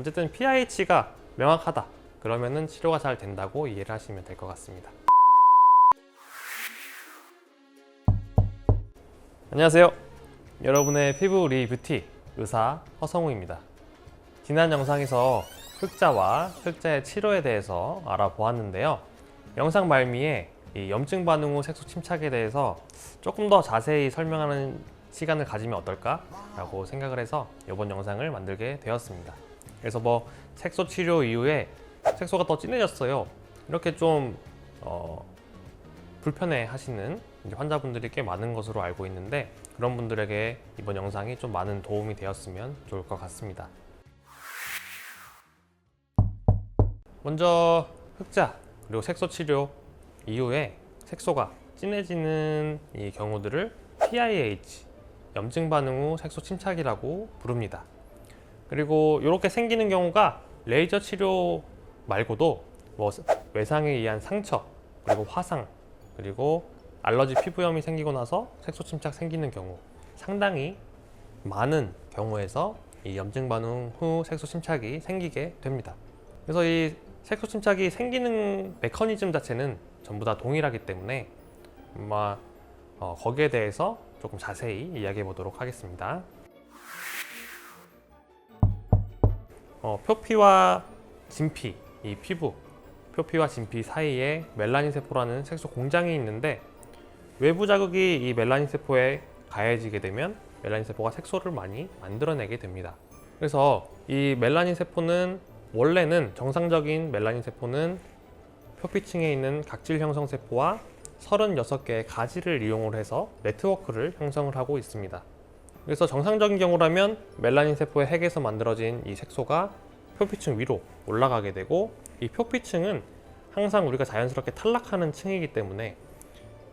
어쨌든 PIH가 명확하다. 그러면은 치료가 잘 된다고 이해를 하시면 될 것 같습니다. 안녕하세요. 여러분의 피부 리뷰티 의사 허성우입니다. 지난 영상에서 흑자와 흑자의 치료에 대해서 알아보았는데요. 영상 말미에 이 염증 반응 후 색소 침착에 대해서 조금 더 자세히 설명하는 시간을 가지면 어떨까 라고 생각을 해서 이번 영상을 만들게 되었습니다. 그래서 뭐 색소 치료 이후에 색소가 더 진해졌어요. 이렇게 좀 어, 불편해 하시는 환자분들이 꽤 많은 것으로 알고 있는데 그런 분들에게 이번 영상이 좀 많은 도움이 되었으면 좋을 것 같습니다. 먼저 흑자 그리고 색소 치료 이후에 색소가 진해지는 이 경우들을 PIH 염증 반응 후 색소 침착이라고 부릅니다. 그리고 이렇게 생기는 경우가 레이저 치료 말고도 뭐 외상에 의한 상처 그리고 화상 그리고 알러지 피부염이 생기고 나서 색소 침착 생기는 경우 상당히 많은 경우에서 이 염증 반응 후 색소 침착이 생기게 됩니다. 그래서 이 색소 침착이 생기는 메커니즘 자체는 전부 다 동일하기 때문에 아마 어, 거기에 대해서 조금 자세히 이야기해 보도록 하겠습니다. 어, 표피와 진피, 이 피부, 표피와 진피 사이에 멜라닌 세포라는 색소 공장이 있는데 외부 자극이 이 멜라닌 세포에 가해지게 되면 멜라닌 세포가 색소를 많이 만들어내게 됩니다. 그래서 이 멜라닌 세포는 원래는 정상적인 멜라닌 세포는 표피층에 있는 각질 형성 세포와 36개의 가지를 이용을 해서 네트워크를 형성을 하고 있습니다. 그래서 정상적인 경우라면 멜라닌 세포의 핵에서 만들어진 이 색소가 표피층 위로 올라가게 되고 이 표피층은 항상 우리가 자연스럽게 탈락하는 층이기 때문에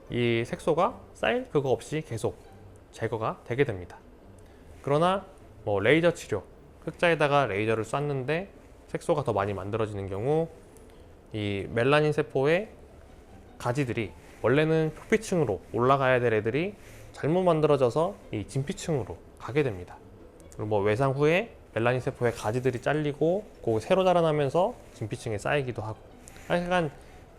이 색소가 쌓일 그거 없이 계속 제거가 되게 됩니다. 그러나 뭐 레이저 치료, 흑자에다가 레이저를 쐈는데 색소가 더 많이 만들어지는 경우 이 멜라닌 세포의 가지들이 원래는 표피층으로 올라가야 될 애들이 잘못 만들어져서 이 진피층으로 가게 됩니다. 그리고 뭐 외상 후에 멜라닌 세포의 가지들이 잘리고 그 새로 자라나면서 진피층에 쌓이기도 하고 하여간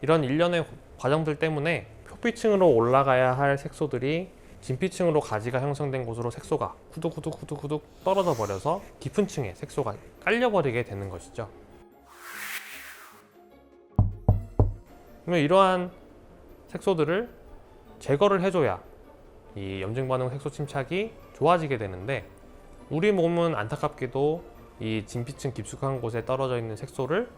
이런 일련의 과정들 때문에 표피층으로 올라가야 할 색소들이 진피층으로 가지가 형성된 곳으로 색소가 후둑후둑후둑후둑 떨어져 버려서 깊은 층에 색소가 깔려버리게 되는 것이죠. 그러면 이러한 색소들을 제거를 해줘야 이 염증 반응 색소 침착이 좋아지게 되는데 우리 몸은 안타깝게도 이 진피층 깊숙한 곳에 떨어져 있는 색소를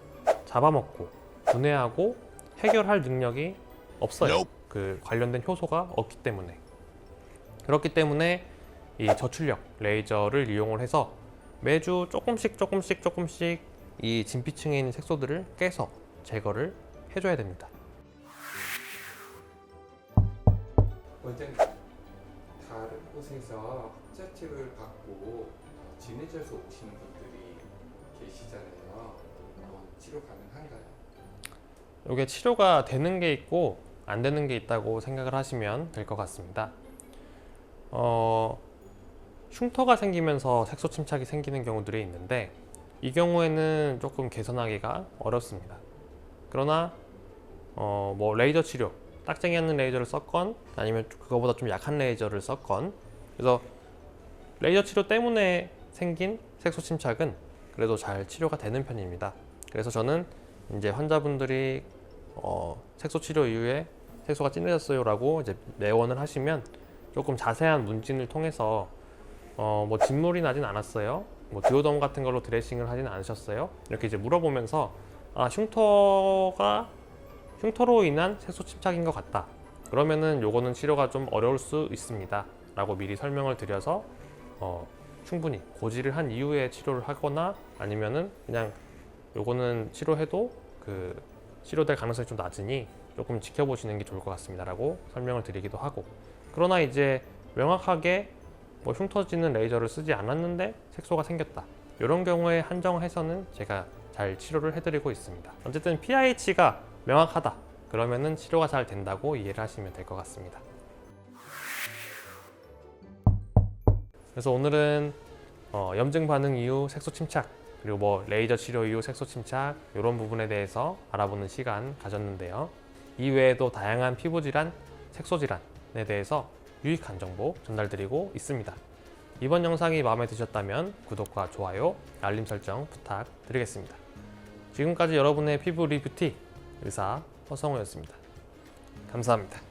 잡아먹고 분해하고 해결할 능력이 없어요. 그 관련된 효소가 없기 때문에 그렇기 때문에 이 저출력 레이저를 이용을 해서 매주 조금씩 조금씩 조금씩 이 진피층에 있는 색소들을 깨서 제거를 해줘야 됩니다. 곳에서 흑자tip을 받고 어, 진해져서 오시는 분들이 계시잖아요. 어, 치료 가능한가요? 이게 치료가 되는 게 있고 안 되는 게 있다고 생각을 하시면 될 것 같습니다. 어, 흉터가 생기면서 색소 침착이 생기는 경우들이 있는데 이 경우에는 조금 개선하기가 어렵습니다. 그러나 어, 뭐 레이저 치료, 딱쟁이 하는 레이저를 썼건 아니면 그거보다 좀 약한 레이저를 썼건 그래서 레이저 치료 때문에 생긴 색소 침착은 그래도 잘 치료가 되는 편입니다. 그래서 저는 이제 환자분들이 어, 색소 치료 이후에 색소가 진해졌어요라고 이제 내원을 하시면 조금 자세한 문진을 통해서 어, 뭐 진물이 나진 않았어요. 뭐 디오덤 같은 걸로 드레싱을 하진 않으셨어요. 이렇게 이제 물어보면서 아 흉터가 흉터로 인한 색소 침착인 것 같다. 그러면은 요거는 치료가 좀 어려울 수 있습니다. 라고 미리 설명을 드려서 어, 충분히 고지를 한 이후에 치료를 하거나 아니면은 그냥 요거는 치료해도 그 치료될 가능성이 좀 낮으니 조금 지켜보시는 게 좋을 것 같습니다라고 설명을 드리기도 하고. 그러나 이제 명확하게 뭐 흉터지는 레이저를 쓰지 않았는데 색소가 생겼다. 이런 경우에 한정해서는 제가 잘 치료를 해드리고 있습니다. 어쨌든 PIH가 명확하다. 그러면은 치료가 잘 된다고 이해를 하시면 될 것 같습니다 그래서 오늘은 어, 염증 반응 이후 색소 침착 그리고 뭐 레이저 치료 이후 색소 침착 이런 부분에 대해서 알아보는 시간 가졌는데요. 이 외에도 다양한 피부 질환, 색소 질환에 대해서 유익한 정보 전달드리고 있습니다. 이번 영상이 마음에 드셨다면 구독과 좋아요, 알림 설정 부탁드리겠습니다. 지금까지 여러분의 피부 리뷰티 의사 허성호였습니다. 감사합니다.